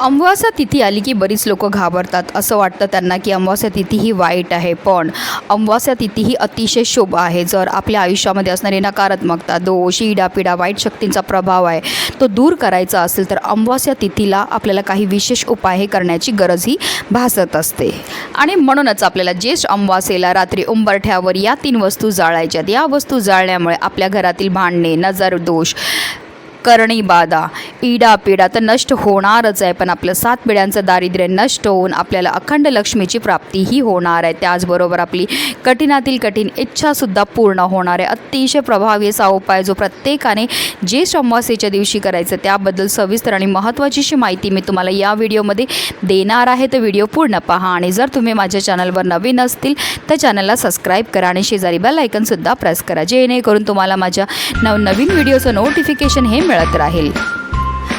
अमावास्या तिथी आली की बरीच लोक घाबरतात. असं वाटतं त्यांना की अमावास्या तिथी ही वाईट आहे. पण अमावास्या तिथी ही अतिशय शुभ आहे. जर आपल्या आयुष्यामध्ये असणारी नकारात्मकता दोष इडापिडा वाईट शक्तींचा प्रभाव आहे तो दूर करायचा असेल तर अमावास्या तिथीला आपल्याला काही विशेष उपाय हे करण्याची गरजही भासत असते. आणि म्हणूनच आपल्याला ज्येष्ठ अमावास्येला रात्री उंबरठ्यावर या तीन वस्तू जाळायच्यात या वस्तू जाळल्यामुळे आपल्या घरातील भांडणे नजर दोष करणी बाधा. इडा पिडा तर नष्ट होणारच आहे पण आपलं सात पिढ्यांचं दारिद्र्य नष्ट होऊन आपल्याला अखंड लक्ष्मीची प्राप्तीही होणार आहे. त्याचबरोबर आपली कठीणातील कठीण इच्छासुद्धा पूर्ण होणार आहे. अतिशय प्रभावी असा उपाय जो प्रत्येकाने जे अमावास्येच्या दिवशी करायचं त्याबद्दल सविस्तर आणि महत्त्वाची अशी माहिती मी तुम्हाला या व्हिडिओमध्ये देणार आहे. तर व्हिडिओ पूर्ण पहा आणि जर तुम्ही माझ्या चॅनलवर नवीन असतील तर चॅनलला सबस्क्राईब करा आणि शेजारी बेल आयकनसुद्धा प्रेस करा जेणेकरून तुम्हाला माझ्या नवनवीन व्हिडिओचं नोटिफिकेशन हे मिळत राहील.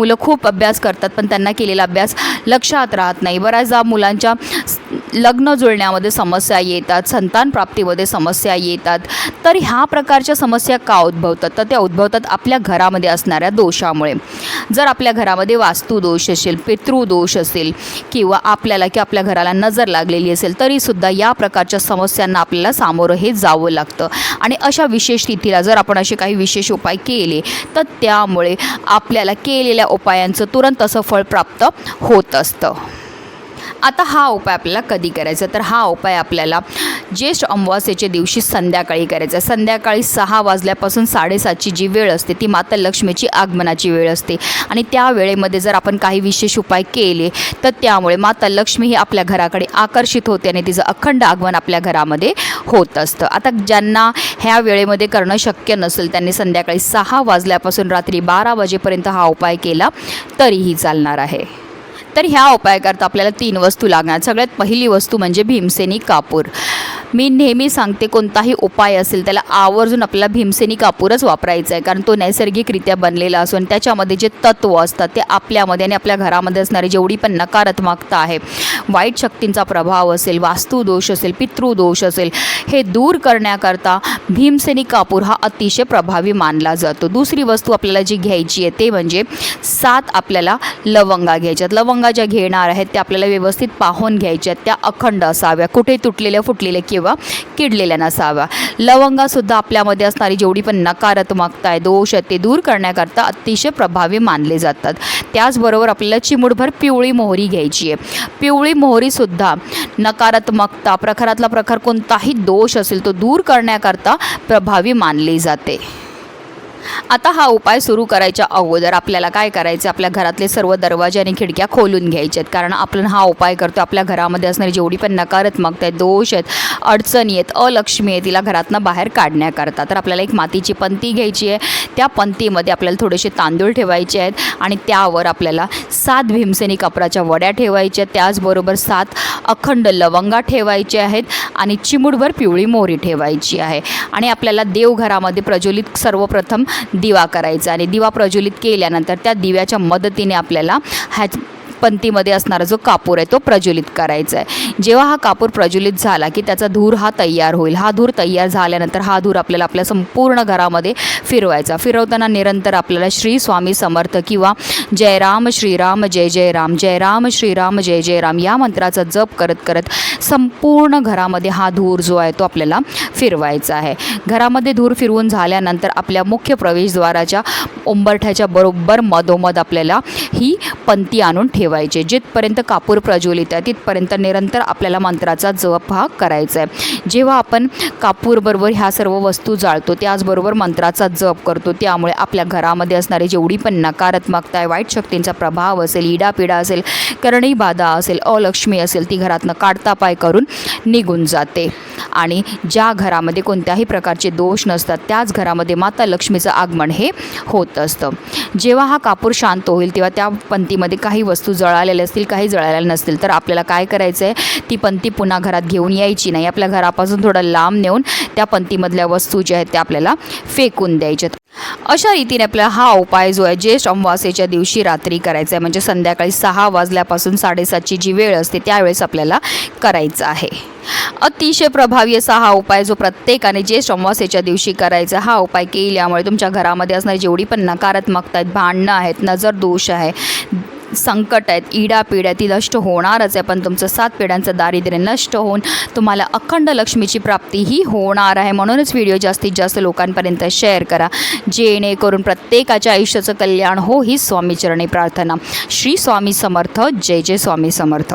मुलं खूप अभ्यास करतात पण त्यांना केलेला अभ्यास लक्षात राहत नाही. बऱ्याचदा मुलांच्या लग्न जुळण्यामध्ये समस्या येतात संतान प्राप्तीमध्ये समस्या येतात. तर ह्या प्रकारच्या समस्या का उद्भवतात? तर त्या उद्भवतात आपल्या घरामध्ये असणाऱ्या दोषामुळे. जर आपल्या घरामध्ये वास्तुदोष असेल पितृदोष असेल किंवा आपल्याला की आपल्या घराला नजर लागलेली असेल तरीसुद्धा या प्रकारच्या समस्यांना आपल्याला सामोरं हे जावं लागतं. आणि अशा विशेष तिथीला जर आपण असे काही विशेष उपाय केले तर त्यामुळे आपल्याला केलेल्या उपायांचं तुरंत असं फळ प्राप्त होत असतं. आता हा उपाय आपल्याला कधी करायचा? तर हा उपाय आपल्याला ज्येष्ठ अमावास्येच्या दिवशी संध्याकाळी करायचा. संध्याकाळी सहा वाजल्यापासून साडेसातची जी वेळ असते ती माता लक्ष्मीची आगमनाची वेळ असते. आणि त्या वेळेमध्ये जर आपण काही विशेष उपाय केले तर त्यामुळे माता लक्ष्मी ही आपल्या घराकडे आकर्षित होते आणि तिचं अखंड आगमन आपल्या घरामध्ये होत असतं. आता ज्यांना ह्या वेळेमध्ये करणं शक्य नसेल त्यांनी संध्याकाळी सहा वाजल्यापासून रात्री बारा वाजेपर्यंत हा उपाय केला तरीही चालणार आहे. तर ह्या उपायाकरता आपल्याला तीन वस्तू लागणार. सगळ्यात पहिली वस्तू म्हणजे भीमसेनी कापूर. मी नेहमी सांगते कोणताही उपाय असेल त्याला आवर्जून आपल्याला भीमसेनी कापूरच वापरायचा आहे. कारण तो नैसर्गिकरित्या बनलेला असून त्याच्यामध्ये जे तत्व असतात ते आपल्यामध्ये आणि आपल्या घरामध्ये असणारी जेवढी पण नकारात्मकता आहे वाईट शक्तींचा प्रभाव असेल वास्तुदोष असेल पितृदोष असेल हे दूर करण्याकरता भीमसेनी कापूर हा अतिशय प्रभावी मानला जातो. दुसरी वस्तू आपल्याला जी घ्यायची आहे ते म्हणजे सात आपल्याला लवंगा घ्यायच्यात लवंगा ज्या घेणार आहेत त्या आपल्याला व्यवस्थित पाहून घ्यायच्यात त्या अखंड असाव्या. कुठे तुटलेल्या फुटलेल्या किंवा किंवा किडलेल्या नसाव्या. लवंगासुद्धा आपल्यामध्ये असणारी जेवढी पण नकारात्मकता आहे दोष आहे ते दूर करण्याकरता अतिशय प्रभावी मानले जातात. त्याचबरोबर आपल्याला चिमुडभर पिवळी मोहरी घ्यायची आहे. पिवळी मोहरीसुद्धा नकारात्मकता प्रखरातला प्रखर कोणताही दोष असेल तो दूर करण्याकरता प्रभावी मानली जाते. आता हा उपाय सुरू करायच्या अगोदर आपल्याला काय करायचं? आपल्या घरातले सर्व दरवाजे आणि खिडक्या खोलून घ्यायचे आहेत. कारण आपण हा उपाय करतो आपल्या घरामध्ये असणारी जेवढी पण नकारात्मकता आहे दोष आहेत अडचणी आहेत अलक्ष्मी आहे तिला घरातनं बाहेर काढण्याकरता. तर आपल्याला एक मातीची पंती घ्यायची आहे. त्या पंतीमध्ये आपल्याला थोडेसे तांदूळ ठेवायचे आहेत आणि त्यावर आपल्याला सात भीमसेनी कपराच्या वड्या ठेवायच्या आहेत. त्याचबरोबर सात अखंड लवंगा ठेवायचे आहेत आणि चिमुडभर पिवळी मोहरी ठेवायची आहे. आणि आपल्याला देवघरामध्ये प्रज्वलित सर्वप्रथम दिवा करायचा आणि दिवा प्रज्वलित केल्यानंतर त्या दिव्याच्या मदतीने आपल्याला ह्या पंतीमध्ये असणारा जो कापूर आहे तो प्रज्वलित करायचा आहे. जेव्हा हा कापूर प्रज्वलित झाला की त्याचा धूर हा तयार होईल. हा धूर तयार झाल्यानंतर हा धूर आपल्याला आपल्या संपूर्ण घरामध्ये फिरवायचा. फिरवताना निरंतर आपल्याला श्री स्वामी समर्थ किंवा जय राम श्रीराम जय जय राम जय राम श्रीराम जय जय राम या मंत्राचा जप करत करत संपूर्ण घरामध्ये हा धूर जो आहे तो आपल्याला फिरवायचा आहे. घरामध्ये धूर फिरवून झाल्यानंतर आपल्या मुख्य प्रवेशद्वाराच्या उंबरठ्याच्या बरोबर मधोमध आपल्याला ही पंती आणून ठेवायचे जिथपर्यंत कापूर प्रज्वलित आहे तिथपर्यंत निरंतर आपल्याला मंत्राचा जप हा करायचा आहे. जेव्हा आपण कापूरबरोबर ह्या सर्व वस्तू जाळतो त्याचबरोबर मंत्राचा जप करतो त्यामुळे आपल्या घरामध्ये असणारी जेवढी पण नकारात्मकता आहे वाईट शक्तींचा प्रभाव असेल इडापिडा असेल करणी बाधा असेल अलक्ष्मी असेल ती घरातनं काढता पाय करून निघून जाते. आणि ज्या घरामध्ये कोणत्याही प्रकारचे दोष नसतात त्याच घरामध्ये माता लक्ष्मीचं आगमन हे होत असतं. जेव्हा हा कापूर शांत होईल तेव्हा त्या पंथीमध्ये काही वस्तू जळालेले असतील काही जळालेले नसतील तर आपल्याला काय करायचं आहे ती पंथी पुन्हा घरात घेऊन यायची नाही. आपल्या घरापासून थोडं लांब नेऊन त्या पंथीमधल्या वस्तू ज्या आहेत त्या आपल्याला फेकून द्यायच्यात. अशा रीतीने आपल्याला हा उपाय जो आहे ज्येष्ठ अमावास्येच्या दिवशी रात्री करायचा आहे. म्हणजे संध्याकाळी सहा वाजल्यापासून साडेसातची जी वेळ असते त्यावेळेस आपल्याला करायचं आहे. अतिशय प्रभावी असा हा उपाय जो प्रत्येकाने ज्येष्ठ अमावास्येच्या दिवशी करायचा हा उपाय केल्यामुळे तुमच्या घरामध्ये असणारी जेवढी पण नकारात्मकता आहेत भांडणं आहेत नजर दोष आहे संकट आहेत इडापिड्या ती नष्ट होणारच आहे. पण तुमचं सात पिढ्यांचं दारिद्र्य नष्ट होऊन तुम्हाला अखंड लक्ष्मीची प्राप्ती ही होणार आहे. म्हणूनच व्हिडिओ जास्तीत जास्त लोकांपर्यंत शेअर करा. जेणेकरून प्रत्येकाच्या आयुष्याचं कल्याण हो ही स्वामीचरणी प्रार्थना. श्री स्वामी समर्थ. जय जय स्वामी समर्थ.